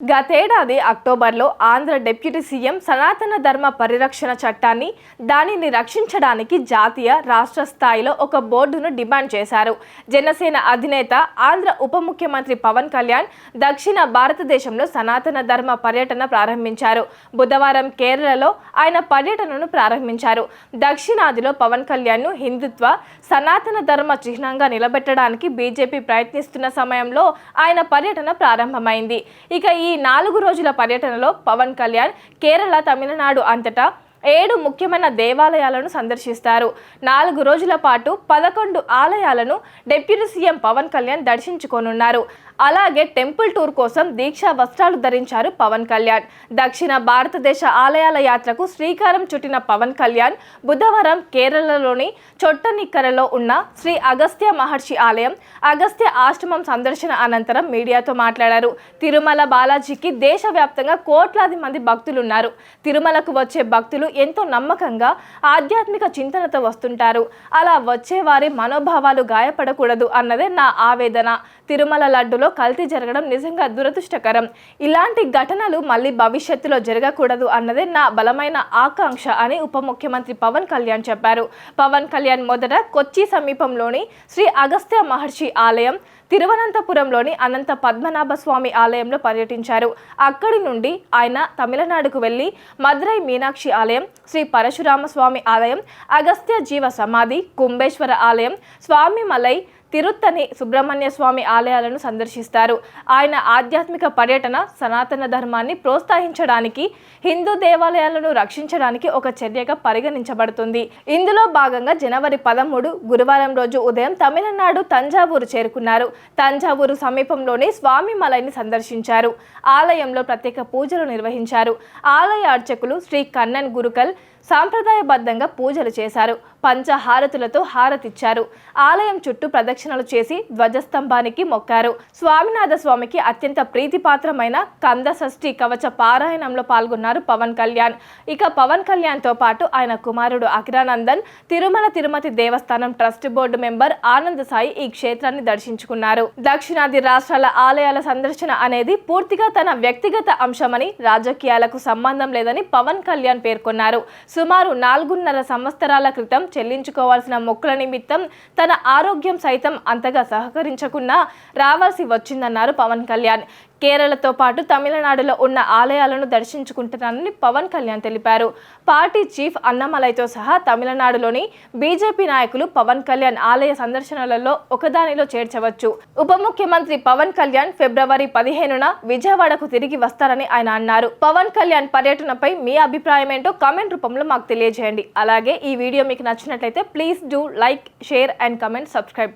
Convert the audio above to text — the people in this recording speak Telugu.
గతేడాది అక్టోబర్లో ఆంధ్ర డిప్యూటీ సీఎం సనాతన ధర్మ పరిరక్షణ చట్టాన్ని దానిని రక్షించడానికి జాతీయ రాష్ట్ర స్థాయిలో ఒక బోర్డును డిమాండ్ చేశారు. జనసేన అధినేత ఆంధ్ర ఉప ముఖ్యమంత్రి పవన్ కళ్యాణ్ దక్షిణ భారతదేశంలో సనాతన ధర్మ పర్యటన ప్రారంభించారు. బుధవారం కేరళలో ఆయన పర్యటనను ప్రారంభించారు. దక్షిణాదిలో పవన్ కళ్యాణ్ను హిందుత్వ సనాతన ధర్మ చిహ్నంగా నిలబెట్టడానికి బీజేపీ ప్రయత్నిస్తున్న సమయంలో ఆయన పర్యటన ప్రారంభమైంది. ఇక ఈ నాలుగు రోజుల పర్యటనలో పవన్ కళ్యాణ్ కేరళ తమిళనాడు అంతటా ఏడు ముఖ్యమైన దేవాలయాలను సందర్శిస్తారు. నాలుగు రోజుల పాటు పదకొండు ఆలయాలను డిప్యూటీ సీఎం పవన్ కళ్యాణ్ దర్శించుకోనున్నారు. అలాగే టెంపుల్ టూర్ కోసం దీక్షా వస్త్రాలు ధరించారు పవన్ కళ్యాణ్. దక్షిణ భారతదేశ ఆలయాల యాత్రకు శ్రీకారం చుట్టిన పవన్ కళ్యాణ్ బుధవారం కేరళలోని చొట్టనిక్కరలో ఉన్న శ్రీ అగస్త్య మహర్షి ఆలయం అగస్త్య ఆశ్రమం సందర్శన అనంతరం మీడియాతో మాట్లాడారు. తిరుమల బాలాజీకి దేశవ్యాప్తంగా కోట్లాది మంది భక్తులున్నారు. తిరుమలకు వచ్చే భక్తులు ఎంతో నమ్మకంగా ఆధ్యాత్మిక చింతనతో వస్తుంటారు. అలా వచ్చే వారి మనోభావాలు గాయపడకూడదు అన్నదే నా ఆవేదన. తిరుమల లడ్డులో కల్తీ జరగడం నిజంగా దురదృష్టకరం. ఇలాంటి ఘటనలు మళ్ళీ భవిష్యత్తులో జరగకూడదు అన్నదే నా బలమైన ఆకాంక్ష అని ఉప ముఖ్యమంత్రి పవన్ కళ్యాణ్ చెప్పారు. పవన్ కళ్యాణ్ మొదట కొచ్చి సమీపంలోని శ్రీ అగస్త్య మహర్షి ఆలయం తిరువనంతపురంలోని అనంత పద్మనాభ స్వామి ఆలయంలో పర్యటించారు. అక్కడి నుండి ఆయన తమిళనాడుకు వెళ్ళి మదురై మీనాక్షి ఆలయం శ్రీ పరశురామ స్వామి ఆలయం అగస్త్య జీవ సమాధి కుంభేశ్వర ఆలయం స్వామి మలై తిరుత్తని సుబ్రహ్మణ్య స్వామి ఆలయాలను సందర్శిస్తారు. ఆయన ఆధ్యాత్మిక పర్యటన సనాతన ధర్మాన్ని ప్రోత్సహించడానికి హిందూ దేవాలయాలను రక్షించడానికి ఒక చర్యగా పరిగణించబడుతుంది. ఇందులో భాగంగా జనవరి పదమూడు గురువారం రోజు ఉదయం తమిళనాడు తంజావూరు చేరుకున్నారు. తంజావూరు సమీపంలోని స్వామి మలైని సందర్శించారు. ఆలయంలో ప్రత్యేక పూజలు నిర్వహించారు. ఆలయ అర్చకులు శ్రీ కన్నన్ గురుకల్ సాంప్రదాయబద్ధంగా పూజలు చేశారు. పంచహారతులతో హారతిచ్చారు. ఆలయం చుట్టూ ప్రదక్షిణలు చేసి ధ్వజస్తంభానికి మొక్కారు. స్వామినాథ స్వామికి అత్యంత ప్రీతిపాత్రమైన కంద షష్ఠి కవచ పారాయణంలో పాల్గొన్నారు పవన్ కళ్యాణ్. ఇక పవన్ కళ్యాణ్తో పాటు ఆయన కుమారుడు Akiranandan Tirumala Tirupati Devasthanam trust board member Anand Sai ఈ క్షేత్రాన్ని దర్శించుకున్నారు. దక్షిణాది రాష్ట్రాల ఆలయాల సందర్శన అనేది పూర్తిగా తన వ్యక్తిగత అంశమని రాజకీయాలకు సంబంధం లేదని పవన్ కళ్యాణ్ పేర్కొన్నారు. సుమారు నాలుగున్నర సంవత్సరాల క్రితం చెల్లించుకోవాల్సిన మొక్కుల నిమిత్తం తన ఆరోగ్యం సైతం అంతగా సహకరించకుండా రావాల్సి వచ్చిందన్నారు పవన్ కళ్యాణ్. కేరళతో పాటు తమిళనాడులో ఉన్న ఆలయాలను దర్శించుకుంటున్నానని పవన్ కళ్యాణ్ తెలిపారు. పార్టీ చీఫ్ అన్నమలైతో సహా తమిళనాడులోని బీజేపీ నాయకులు పవన్ కళ్యాణ్ ఆలయ సందర్శనలలో ఒకదానిలో చేర్చవచ్చు. ఉప ముఖ్యమంత్రి పవన్ కళ్యాణ్ ఫిబ్రవరి పదిహేనున విజయవాడకు తిరిగి వస్తారని ఆయన అన్నారు. పవన్ కళ్యాణ్ పర్యటనపై మీ అభిప్రాయం ఏంటో కామెంట్ రూపంలో మాకు తెలియజేయండి. అలాగే ఈ వీడియో మీకు నచ్చినట్లయితే please do like share and comment subscribe.